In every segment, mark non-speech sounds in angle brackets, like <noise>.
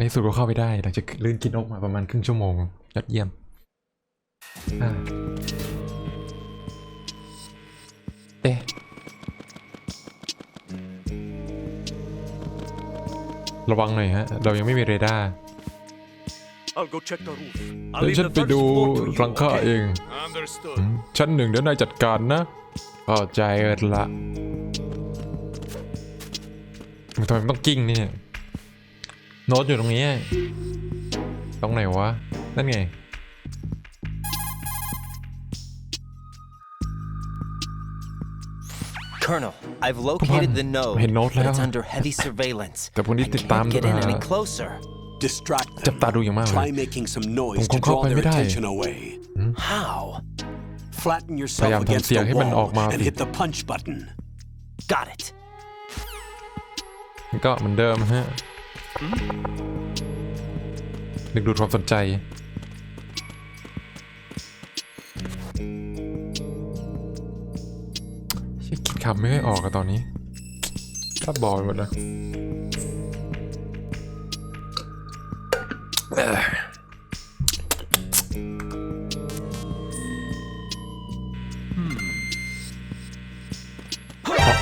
ในที่สุดก็เข้าไปได้ หลังจากลื่นกินอกมาประมาณครึ่งชั่วโมงยอดเยี่ยมอ่าเอ๊ะระวังหน่อยฮะ เรายังไม่มีเรดาร์ I'll go check the roof. I'll เดี๋ยว leave ฉัน the ไป first ดู floor to you, หลังคา okay? เอง Understood. อืมชั้นหนึ่งเดี๋ยวนายจัดการนะเข้าใจละมึงทำไมมันต้องกิ้งนี่เนี่ย โน้ตอยู่ตรงนี้ ตรงไหนวะ นั่นไง Colonel, I've located the node, Hey, node but it's lang. under heavy surveillance. แต่พวกนี้ I ติดตาม can't get in any อ่า closer. Distract จับ them. ตาดูอย่างมากเลย Try making some noise Kung- to kung เข้า draw ไป their ไม่ได้ attention away. How? Flatten พ yourself ยายามทำ against เสียง the ให้มันออก wall มา and สิ hit the punch button. Got it. มันก็เหมือนเดิมฮะ ดึงดูดความสนใจเชี่ยคิดคำไม่ค่อยออกอะตอนนี้ถ้าบอยหมดนะเอ่อ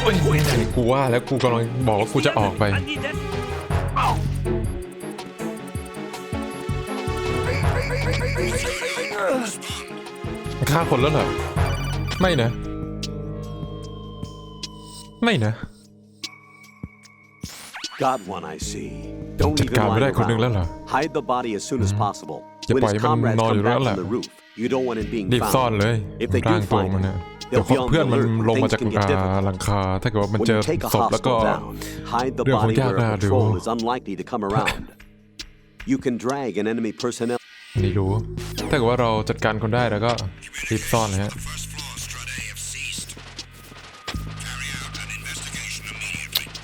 โอ้ยกูว่าแล้วกูกำลังบอกว่ากูจะออกไป ฆ่าคนแล้วเหรอ ไม่นะ ไม่นะ Got one, I see. Don't จัด leave การ him ไม่ได้ lying คนหนึ่งแล้วเหรอ around. Hide the body as soon as possible. Ya When his poi, man comrades nol come อยู่ back แล้วแหละ from the roof, you don't want him being รีบซ่อน found. เลย If they ร่าง do ตัว find มัน him, เนี่ยเดี๋ยว they'll be on เพื่อน the มัน alert. ลงมา Things จาก can get อ่า difficult. หลังคา ถ้าเกิดว่ามัน When เจอ you take a ศพแล้วก็ hostile down, hide the เรื่องของ body ยาก where น่า a ดู patrol is unlikely to come around. You can drag an enemy personnel ไม่รู้ ถ้าเกิดว่าเราจัดการคนได้แล้วก็รีบซ่อนเลยฮะ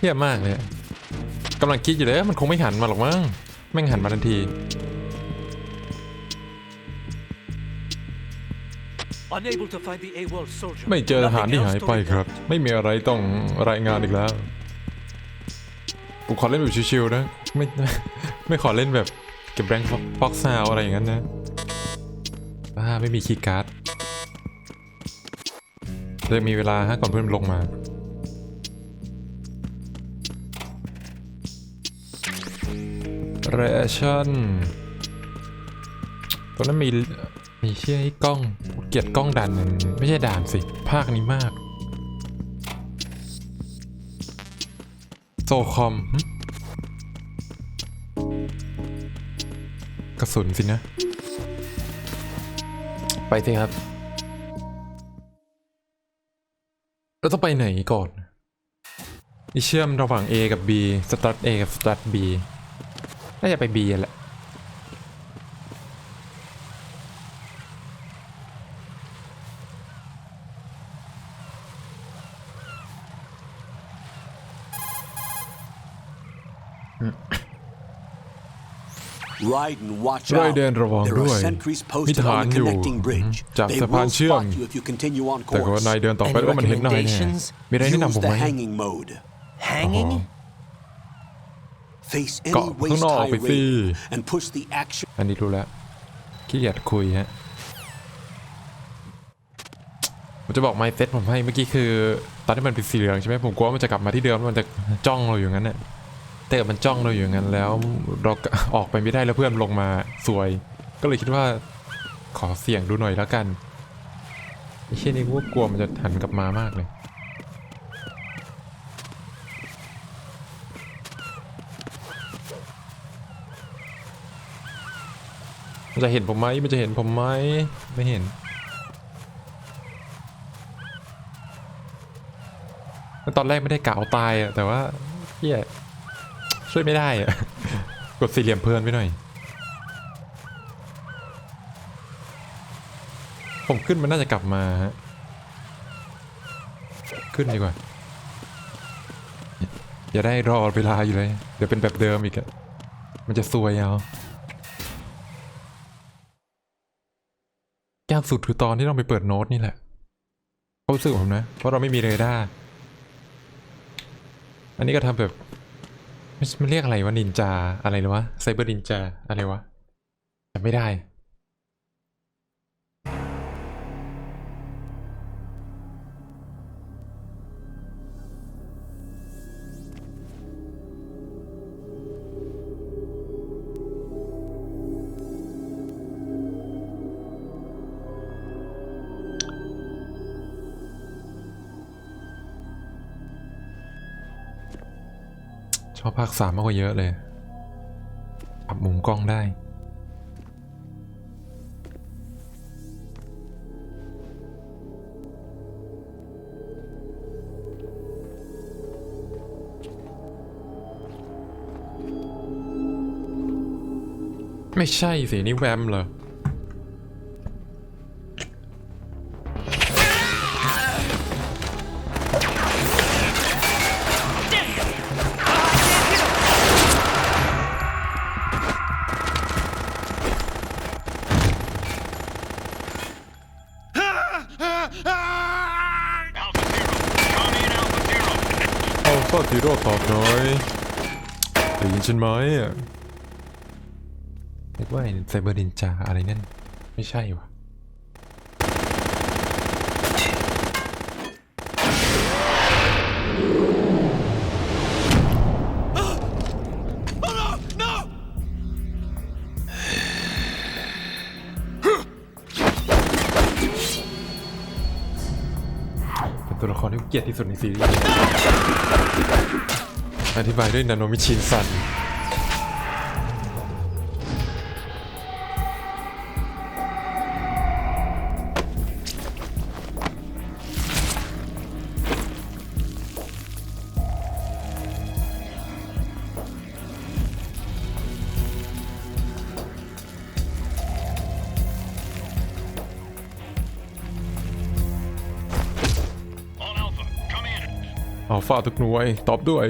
เยี่ยมมากเลยอะกำลังคิดอยู่เลยมันคงไม่หันมาหรอกมั้งแม่งหันมาทันที Unable to find the AWOL soldier. ไม่เจอทหาร Nothing ที่ else หาย to ไป report. ครับ ไม่มีอะไรต้องรายงานอีกแล้วผมขอเล่นแบบชิวๆนะ ไม่ไม่ขอเล่นแบบ เก็บแรงฟ็อกซาวอะไรอย่างนั้นนะอ่าไม่มีคีย์การ์ดเลยมีเวลาฮะก่อนเพื่อนลงมา เรชั่นตอนนั้นมีมีเชื่อไอ้กล้อง เกียดกล้องด่านหนึ่งไม่ใช่ด่านสิ ภาคนี้มาก โซคอม สุนสินะ ไปสิครับ เราต้องไปไหนก่อนนี่เชื่อมระหว่าง A กับ B สตาร์ท A กับสตาร์ท B น่าจะไป B แหละ Ride and watch ไร out. เดินระวัง There ด้ are วย sentries มี posted ทหาร on the อยู่ connecting bridge. จาก They สะพาน will เชื่อม spot you if you continue on แต่ก็ course. นายเดินต่อไป Any ว่ามันเห็นหน่อยเนี่ย recommendations? มีอะไรแนะนำ Use ผมไหม the hanging mode. Hanging? Face เกาะ any ข้าง waist นอก high ไปสิ railing and push the action อันนี้รู้แล้วขี้เกียจคุยฮะผมจะบอกไมเซ็ตผมให้เมื่อกี้คือ ตอนที่มันเป็นสีเหลืองใช่ไหมผมกลัวว่ามันจะกลับมาที่เดิมแล้วมันจะจ้องเราอยู่งั้นน่ะ แต่มันจ้องเราอยู่งั้นแล้ว เราออกไปไม่ได้แล้วเพื่อนลงมาสวย ก็เลยคิดว่าขอเสี่ยงดูหน่อยแล้วกันไอ้เช่นนี้กูก็กลัวมันจะหันกลับมามากเลยมันจะเห็นผมไหมมันจะเห็นผมไหมไม่เห็น ตอนแรกไม่ได้กะเอาตายอะแต่ว่าเฮีย ช่วยไม่ได้อะกดสี่เหลี่ยมเพลินไปหน่อย ผมขึ้นมันน่าจะกลับมาฮะขึ้นดีกว่า อย่าได้รอเวลาอยู่เลย เดี๋ยวเป็นแบบเดิมอีกอะมันจะซวยเอายากสุดคือตอนที่เราไปเปิดโน้ตนี่แหละเขาสึกของผมนะ เพราะเราไม่มีเรดาร์อันนี้ก็ทำแบบ มันเรียกอะไรวะนินจาอะไรหรือวะไซเบอร์นินจาอะไรวะจำไม่ได้ อบภาคสามมากกว่าเยอะเลยปรับมุมกล้องได้ ไม่ใช่สินี่แวมเหรอ เอาฟาติโร่ตอบน้อยได้ยินฉันไหมอะนึกว่าไอ้ไซเบอร์นินจาอะไรนั่น ไม่ใช่วะ เกลียดที่สุดในซีรีส์อธิบายด้วยนาโนมิชินซัน ฟาทุกหน่วย ตอบด้วย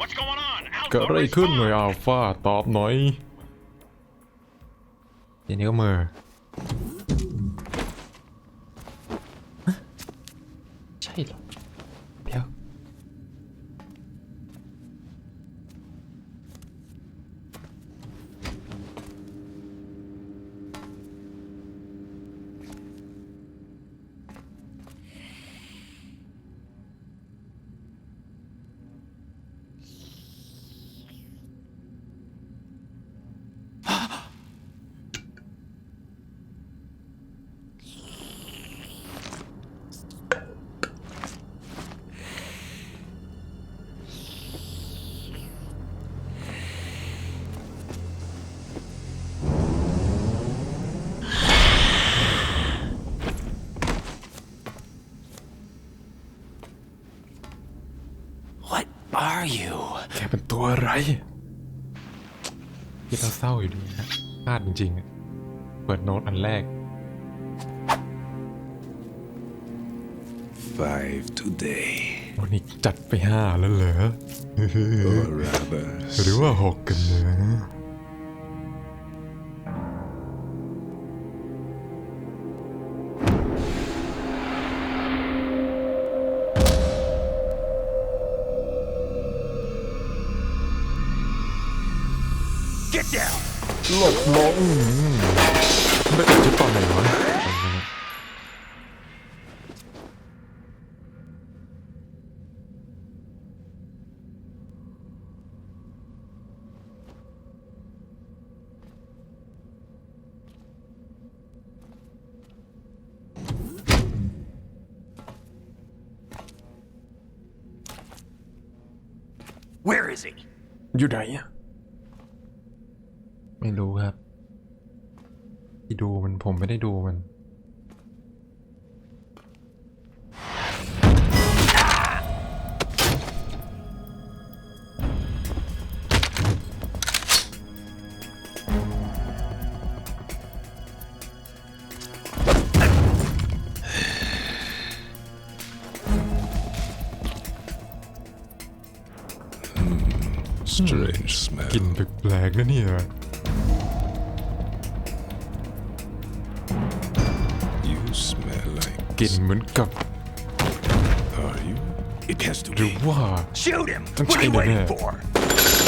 What's going on? Alpha, เกิดอะไรขึ้นหน่วย respond. อัลฟาตอบหน่อยทีนี้ก็มือฮะใช่เหรอ you? แกเป็นตัวอะไรคิดแล้วเศร้าอยู่ดีนะพลาดจริงๆอะเปิดโน้ตอันแรก Five today. วันนี้จัดไปห้าแล้วเหรอ Barabbas. หรือว่าหกกันเนอ Get down! หลบลงไม่เกิดชุดตอนไหนวะ Where is he? อยู่ไหนอะ Strange smell. กลิ่นแปลกๆนะเนี่ย You smell like. กลิ่นเหมือนกับ Are you? It has to หรือ be. ว่า Shoot him! Don't What are you shoot him, waiting yeah. for?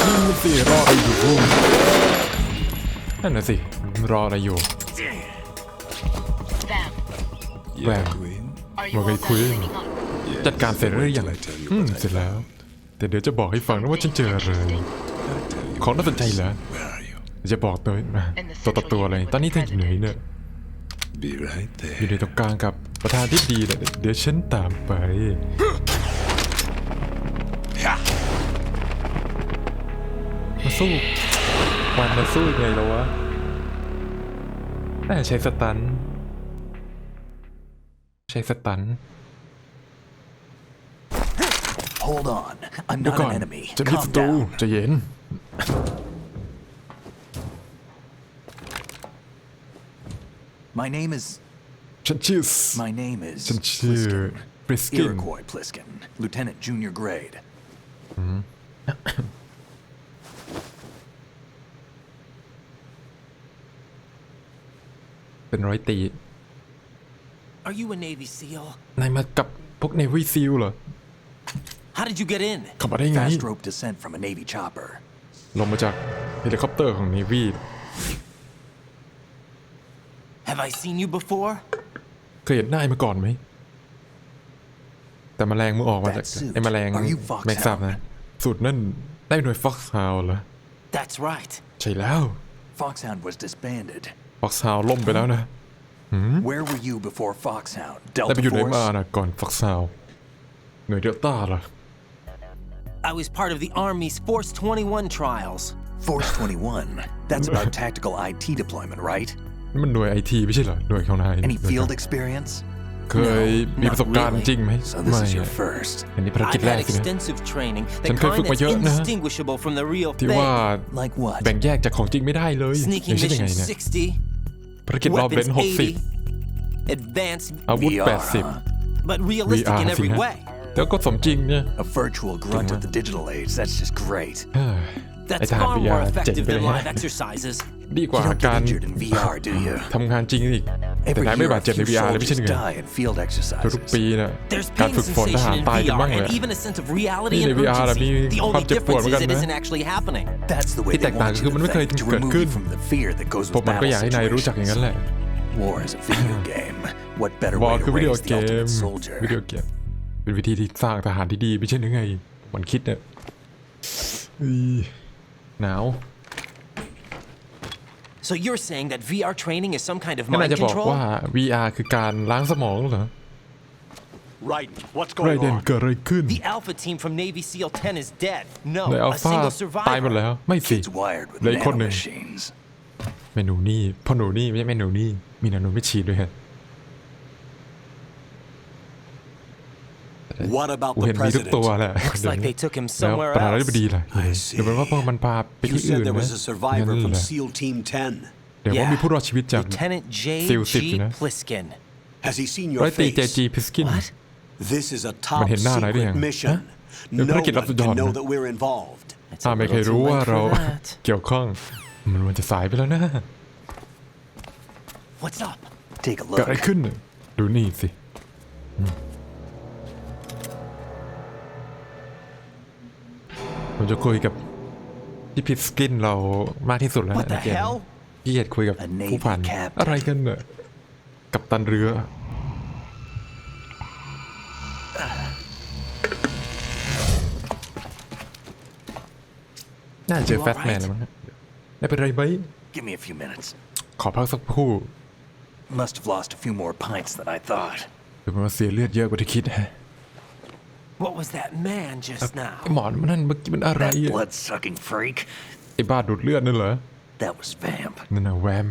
นั่นสิรออะไรอยู่นั่นน่ะสิรออะไรอยู่ Vam, แหวม Queen. are you Okay, all done Queen. cleaning up? จัดการเสร็จหรือยัง Till I tell you อืม what I เสร็จแล้ว แต่เดี๋ยวจะบอกให้ฟังนะว่าฉันเจออะไร ของน่าสนใจเหรอ Where are you? เดี๋ยวจะบอกตัวนะตัวต่อตัวเลย ตอนนี้เธออยู่ไหนเนี่ย Be right อยู่ there. ในตรงกลางกับประธานที่ดีแหละเดี๋ยวฉันตามไปมาสู้วันมาสู้ยังไงแล้ววะน่าจะใช้สตัน ใช้สตัน Hold on. I'm เดี๋ยว not ก่อน an enemy. จะมี Calm ศัตรู down. ใจะเย็น My name is. ฉันชื่อ My name is. ฉันชื่อ Pliskin. บริสกิน Iroquois Pliskin, Lieutenant Junior Grade. เป็นร้อยตี Are you a Navy SEAL? นายมากับพวกเนวิซิลเหรอ How did you get in? เข้ามาได้ไง Fast rope descent from a Navy chopper. ลงมาจากเฮลิคอปเตอร์ของเนวี Have I seen you before? เคยเห็นหน้าไอ้มาก่อนไหม แต่แมลงมึงออกมาจาก That suit. ไอ้แมลง Are you Foxhound? แมงสาบนะ สูตรนั่นได้หน่วยฟ็อกซ์ฮาวเหรอ That's right. ใช่แล้ว Foxhound was disbanded. ฟ็อกซ์ฮาวล่มไปแล้วนะ Where were you before Foxhound? แต่ไป Delta อยู่ไหนมา Force? นะก่อนฟ็อกซ์ฮาวหน่วยเดลต้าเหรอ I was part of the Army's Force 21 trials. Force 21. That's <laughs> about tactical IT deployment, right? นี่มันหน่วยไอทีไม่ใช่เหรอ หน่วยของนาย Any field experience? เคยมีประสบการณ์จริงไหม So ไม่ this is your อะ first. อันนี้ภารกิจ I've แร had กสินะ extensive training, theฉันเคยฝึก kind มา that's เยอะนะ indistinguishable from the real ที่ว่า thing. Like what? แบ่งแยกจากของจริงไม่ได้เลยอย่า Sneaking งเช่นยังไง mission เนี่ย 60, ภารกิจรอบเบน weapons หกสิบ 80, advanced, อาวุธ VR, แปดสิบ huh? but realistic VR in สิ every นะ way. แล้วก็สมจริงเนี่ย A virtual grunt of the digital age. That's just great. เฮ้ยไอ้ That's ทหาร far VR more เจ๋ง effective ไปเล than ย live ฮะ exercises. ดีกว่า You don't การ get injured in VR, do you? ทำงานจริงอีก แต่ Every นายไม่ year, บาด a เจ็บใน few VR เลยไม่ใช่ soldiers หรือไง die in field ทุก exercises. ปีน่ะ There's การ pain ฝึกฝนทหาร sensation in ตายกันบ้าง VR เลย and even a sense of reality Ni and ใน VR แบบมี urgency. The ความ only เจ็บปวด difference เหมือน is กัน it นะ isn't actually happening. That's the way ที่ they แตกต่าง want คือ you มัน to ไม่เคย think, to เกิด remove ขึ้น you from the fear that goes พวก with มันก็อยากให้ battle นายรู้จักอย่างนั้นแหละ situations. War is a video game. What better วอ way ล to คือวิดีโอ raise เก the ม ultimate วิดีโอ soldier? เกม เป็นวิธีที่สร้างทหารที่ดีไม่ใช่หรือไง มันคิดเนี่ยอีหนาว So you're saying that VR training is some kind of งั้นนาย mind จะบอก control? ว่า VR คือการล้างสมองเหรอ Raiden, what's ไร going เดน on? เกิดอะไรขึ้น The Alpha team from Navy SEAL 10 is dead. No, ในอัล a ฟา single ตายหมด survivor. แล้ว ไม่สิ Kids wired with เหลยคนหนึ่ง nanomachines. เมนูนี่พ่อหนูนี่ไม่ใช่เมนูนี่มีนาโนไม่ฉีดด้วยฮะ What about กู the เห็นมีทุก president? ตัวแหละ Looks like they took him แล้ว somewhere ประธานาธิบ else. ดีล่ะ I เดี๋ยวเป็นว่าพวกมันพาไป You ที่อื่ said น there นะ was a survivor งั้น from เหรอ SEAL Team 10. เดี๋ยวว่ามีผู้รอดชีวิตจาก Lieutenant Seal J.G. 10นะ Pliskin. Has he seen ร้อย your ตีเจ face? จีพิสกิน What? This is a มัน top เห็นหน้านายได้ยัง secret mission. ฮะเป็น No ภาร one กิจลับสุดยอด can know นะ that we're involved. It's ถ้า a ไม่เคย little รู้ too ว่า late เรา for that. เกี่ยวข้อง มันมันจะสายไปแล้วนะ What's up? Take a เกิด look. อะไรขึ้นน่ะดูนี่สิอืม ผมจะคุยกับที่พิสกินเรามากที่สุดแล้ว What the ในเกม hell? พี่เกียดคุยกับ A Navy ผู้พัน captain อะไรกันเน่ะกับตันเรือ น่าจะเจอ You แฟตแมน alright? แล้วมั้งฮะไม่เป็นไรไหม Give me a few minutes. ขอพักสักครู่ Must have lost a few more pints than I thought. หรือมันมาเสียเลือดเยอะกว่าที่คิดฮะ What was that man just now? ไอ้หมอนมันนั่นเมื่อกี้มันอะไร That อะ blood sucking freak. ไอ้บ้าดูดเลือดนั่นเหรอ That was Vamp. นั่นน่ะแวม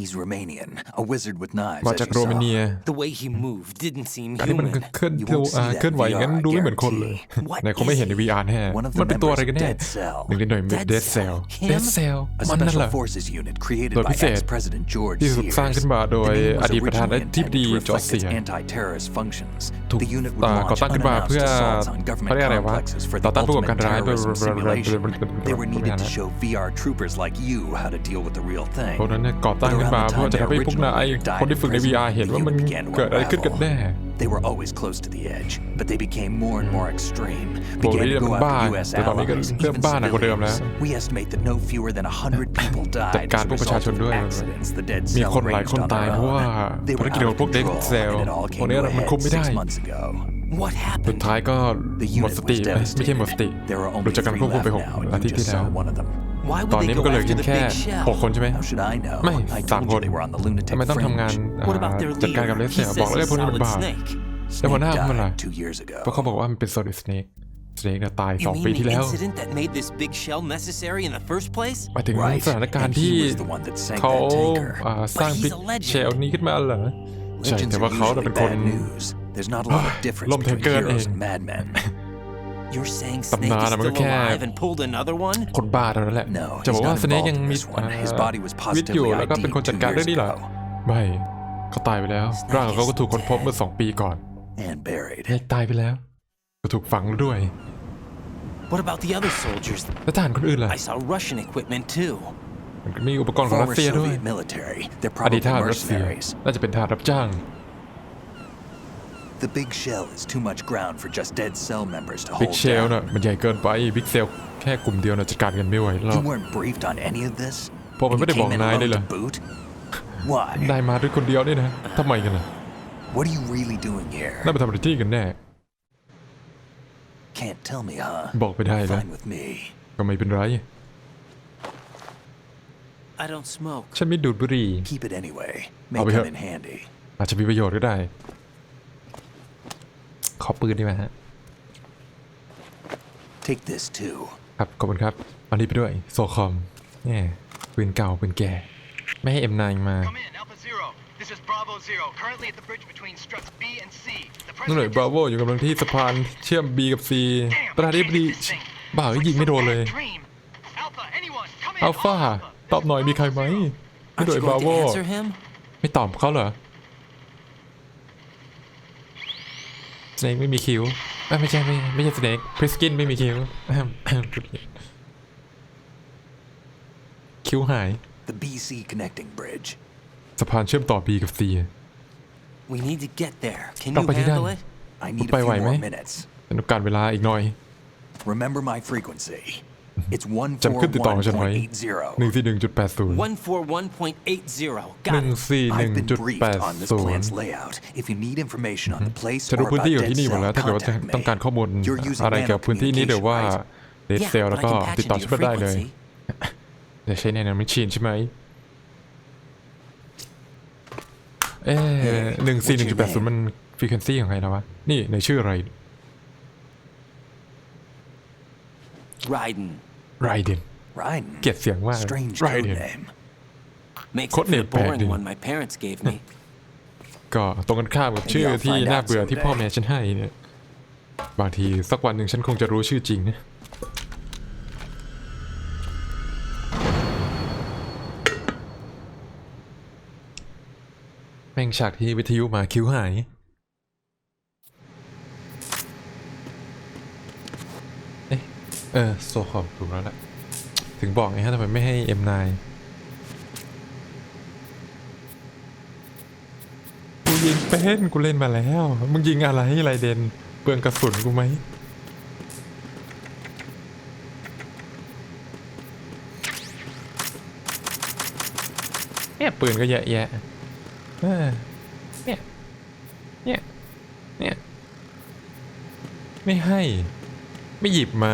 He's Romanian, a wizard with knives. มา as จาก you โร saw. มาเนีย The way he moved didn't seem การที่มัน human. เคลื่อน You เที่ยว won't see อ่า that เคลื่อนไหว VR, งั้นดูไม่เหมือนคนเลย guarantee. What ไหนคงไม่เห็นใน is he? VR แน่ One of the มันเป็นตัวอะไร members กัน of แน่ Dead Cell. หนึ่งในหน่วย Dead Dead Cell Cell? Dead Him? Cell A มันนั่น special แหละ forces unit created หน่วย by พิเศษ ex-president George ที่ถูก Sears. สร้างขึ้นมาโดย The name อ was ดีตประธานา originally ธิบ intended ดี to จอร์จ reflect เซีย its anti-terrorist functions. ถูก The unit อ่า would ก่อ launch ตั้งขึ้นมา unannounced เพื่อ assaults on เขา government เรียกอะไรวะ complexes for ต่อ the ต้านผู้ก่อ ultimate การร้ายด้วย terrorism simulation. They were needed to show VR troopers like you how to deal with the real thing. พวกนั้นเนี่ยก่อตั้ง ขึ้นมาเพื่อจะทำให้พวกนายคนที่ฝึกใน VR เห็นว่ามันเกิดอะไรขึ้นกันแน่ They were always close to the edge, but they became more and more extreme. พวก Began นี้ to มัน go บ้า after U.S. แต่ตอนนี้ก็ allies, เริ่ม even บ้าหนักกว่าเดิมแล้ว civilians. We estimate that no fewer than 100 people จัด died การ as a พวกประชา result ชน of ด้วย accidents the dead มี cell คนหลายคน arranged on ตาย their เพราะว่า own. They ภาร were กิจ out ของ of พวกเด็ก control, เซล and it all พวก came นี้ to a มันคุม head ไม่ได้ six months ago. What สุด happened? ท้ายก็ The หมด unit สติ was เอ้ยไม่ใช่หมดสติ devastated. There were หลุด only จากการ three ควบคุมไป left หก now, and อา you ทิตย์ที่ just แล้ว saw one of them. Why ตอน would นี้ they มัน go ก็เหลือ after เพียง the แค่ big shell? หกคนใช่ไหม How should I know? ไม่ I สาม told ค you น they were on the ทำ lunatic ไมต้องทำงาน fringe. อ่า What about their จัดการกับเล leader? ส He เซลบอก says แล้ว a พวกนี้มัน solid บ้า snake. แล้วหัวหน้า Snake มันล่ะ died two years ago. เพราะเขาบอกว่ามันเป็น solid snake snake เนี่ยตายส You องปี mean ที่ the แล้ว incident that made this big shell necessary in the first place? หมายถึง Right. สถานการณ์ And he ที่ was the one that sank เขา that tanker. อ่าสร้าง But he's บิ๊ก a legend. เชลนี้ขึ้นมาเหรอใช่ Legends แต่ are ว่าเขาน่ะ usually เป็นคน bad news. There's not a lot of difference Lom between Taker heroes eng. and madmen. You're saying ตำ Snake นาน is อะมันก็ still แค่ alive and pulled another one? คนบ้าเท่านั้นแหละ No, จะ he's บอกว่า not สเนก involved ยัง in มี this one. His อ่า body was ชีวิตอยู่ positively แล้วก็เป็นคน ID'd จัดการ two เรื่อง years นี้เหรอ ago ไม่เขาตายไปแล้ว ร่างของเขาก็ถูกค้นพบเมื่อสองปีก่อน and buried. เนกตายไปแล้วก็ถูกฝังแล้วด้วย What about the other soldiers? แล้วทหารคนอื่นล่ะ I saw Russian equipment too. มันก็มีอุปกรณ์ของรัส Former เซียด้วย Soviet military. They're อดีต probably ทหารรัสเซีย mercenaries. น่าจะเป็นทหารรับจ้าง The big shell is too much ground for just dead cell members to บิ๊ก hold เชล down. น่ะมันใหญ่เกินไปบิ๊กเซลแค่กลุ่มเดียวน่ะจัดการกันไม่ไหวหรอก You weren't briefed on any of this? พวกมัน And ไม่ you ได้บอก came in นาย alone เลยเหรอ to boot? Why? นายมาด้วยคนเดียวนี่นะทำไมกันล่ะ What are you really doing here? น่าไปทำอะไรที่กันแน่ Can't tell me, huh? บอกไปได้นะ Fine with me. ก็ไม่เป็นไร I don't smoke. ฉันไม่ดูดบุหรี่ Keep it anyway. May Over come here. in handy. อาจจะมีประโยชน์ก็ได้ ขอปืนดีไหมฮะ Take this too. ครับ ขอบคุณครับเอานี้ไปด้วย โซคอมแง่ปืนเก่าปืนแก่ ไม่ให้ M9 มา Come in, Alpha Zero. This is Bravo Zero, currently at the bridge between struts B and C. The นั่นหน่วย president บราโวอยู่กำลังที่สะพานเชื่อม B กับ C Damn, ประธา I นาธิ can't บดี get this thing. บ้า It's ก็ like ยิงไม่โดน some เลย bad dream. Alpha, anyone, come in. อัลฟา all Alpha. ตอบหน่อยมีใครไหมนี่ Aren't หน่วย you บรา going โว to answer him? ไม่ตอบเขาเหรอสเนกไม่มีคิ้วเอ้ยไม่ใช่ไม่ไม่ใช่สเนกพริสกินไม่มีคิ้วคิ้วหาย The BC connecting bridge. สะพานเชื่อมต่อ B กับ C We need to get there. Can ต้อง you ไปที่นั่น handle it? I need a ไป few ไหวไหม more minutes. ฉันต้องการเวลาอีกหน่อย Remember my frequency. It's จำขึ้นติดต่อของฉันไว้หนึ่ง 141.80. สี่หนึ่งจุดแปดศูนย์ 141.80. หนึ่ Got ง it. สี่หนึ่ง I've been จุดแปด briefed on this ศูนย์ plant's layout. If you need information on the place ฉัน or รู้พื้น about ที่ของ dead ที่นี่หมด cell, แล้ว ถ้าเกิดว่าจะ contact ต้องการ me. ข้อมูล You're using อะไรเกี่ยวกับพื้นที่นี้หรือว่า nanocommunication, เด Yeah, เซล but แล้ว I ก็ can patch ติดต่อ into ฉัน your มาได้เลย frequency. จะใช้ในนั้นไม่ชินใช่ไหม เอ๊หนึ่งสี่หนึ่งจุดแปดศูนย์มันฟรีเควนซี่ของใครแล้ววะ นี่ในชื่ออะไร Raiden. ไรเดน Ryan. เกลียดเสียงมาก Strange ไร code เดน name. Makes Code it for the name bad, boring dude. one my parents gave me. ก็ตรงกันข้ามกับชื่อ Maybe I'll ที่ find น่า out เบื่อที่ someday. พ่อแม่ฉันให้เนี่ย บางทีสักวันหนึ่งฉันคงจะรู้ชื่อจริงนะ ม่งฉากที่วิทยุมาคิ้วหาย เอ๊ะ เออ โซคอมถูกแล้วแหละ ถึงบอกไงฮะทำไมไม่ให้ M9 กูยิงเป็นกูเล่นมาแล้ว มึงยิงอะไรไรเดนเปลืองกระสุนกูไหมเนี่ยปืนก็เยอะแยะ เออเนี่ย เนี่ย เนี่ย ไม่ให้ ไม่หยิบมา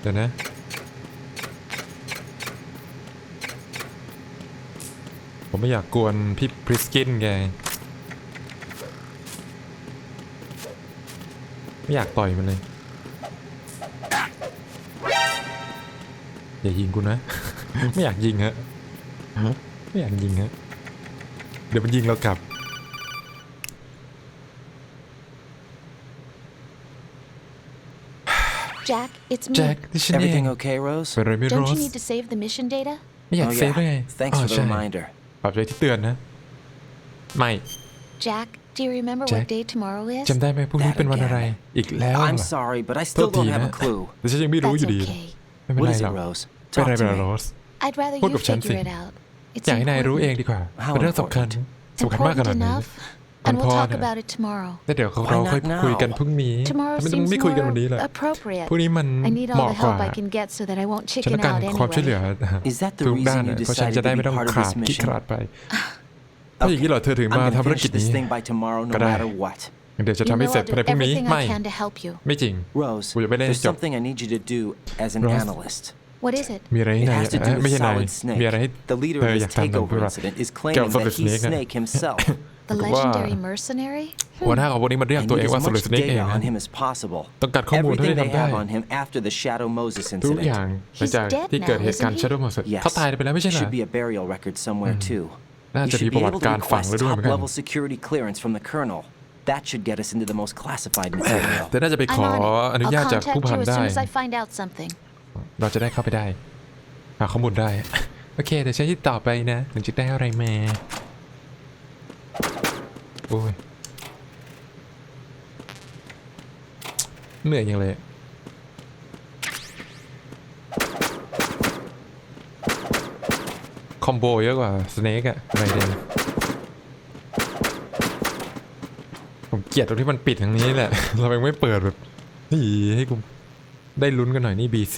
เดี๋ยวนะ ผมไม่อยากกวนพี่พริสกินแก ไม่อยากต่อยมันเลย อย่ายิงกูนะ ไม่อยากยิงฮะ ไม่อยากยิงฮะเดี๋ยวมันยิงเรากลับ Jack, it's me. แจ็คที่ฉันเอง Everything okay, Rose? เป็นไรไม่ Don't รู้ you need to save the mission data? ไม่อยาก Oh เซฟเลย yeah. Thanks อ๋อ for the ใช่ reminder. ปรับใจที่เตือนนะ ไม่ Jack, do you remember Jack? what day tomorrow is? จำได้ไหมพรุ่งนี้เป็นวันอะไรอีกแล้ว I'm เหรอ sorry, but I โท still ษที don't นะ have a clue. แต่ฉันยังไม่รู้อ That's ยู่ดี okay. ไม่เป็น What ไร is หร it, อก Rose? เป็น Talk ไร to เป็นไร me. โรส I'd rather พูด you กับฉันสิ figure it out. It's อยากให้นายรู้เอง important. ดีกว่า How เป็นเรื่องสำคัญ It's สำคัญมากขนาด important นี้ enough. มัน And พอ we'll talk เนี่ย about it tomorrow. แล้วเดี๋ยวเรา Why not ค่อยคุยกัน now? พรุ่งนี้ Tomorrow ทำไมต้อง seems ไม่คุยกันวัน more นี้ล่ะ appropriate. พรุ่งนี้มัน I need เหมาะ all the กว่า help I can get so that I won't ฉันต้ chicken องการ out ความช่วยเหลือ anyway. Is that the ทุก reason ด้าน you น่ะเพราะฉัน decided จะ to ได้ be ไม่ต้อง part of ขาด this ขี้ mission? ขลาดไปเพราะอย่างนี้เหรอเธอถึง I'm มา gonna ทำภาร finish กิจ this นี้ thing by tomorrow, no Cái đây. matter what. เดี๋ยวจะ You ทำให้ know เสร็จ I'll ภายใน do พรุ่งนี้ everything ไม่ I can to help you. ไม่จริง Rose, Ui, bên đây there's chụp. something I need you to do as an Rose. analyst. What is it? มีอะไรให้ It นาย has to เอ้ do ยไม่ with ใช่นาย Solid มีอะไรให้ Snake. The leader เธ of อ this อยากทำนะ takeover เพื่อ incident is เกี่ยว claiming กับ that Solid he's Snake อะ Snake himself. <laughs> The Wow. legendary mercenary? หัวหน้าของพวกนี้มันเรียก I ตัว need เองว่า as ส much ลุดสเนกเอง data นะ on him as possible. ต้องการข้อมูลเท่า Everything ที่ they ทำได้ have on him after the Shadow Moses ทุก incident. อย่างหลังจาก dead ที่เกิด now, เหตุการณ์ isn't he? ชาร์โดมอส Yes. เขาตายไปแล้วไม่ใช่เหรอ Should be a burial record somewhere too. น่า You จะมี should ประ be วัติ able to การฝัง request ไว้ด้วยเหมือนกัน top-level security clearance from the colonel. That should get us into the most classified material. แต่น่าจะไปข I'm อ on อ it. นุญาต I'll จากผู้ contact พัน you as ได้ เราจะได้เข้าไปได้หาข้อมูลได้ โอเค เดี๋ยวใช้ที่ต่อไปนะถึงจะได้อะไรมา โอ้ย เหนื่อยยังเลยคอมโบเยอะกว่าสเนกอะไรเดนผมเกลียดตรงที่มันปิดทางนี้แหละ เรายังไม่เปิดแบบนี่ให้กูได้ลุ้นกันหน่อยนี่ BC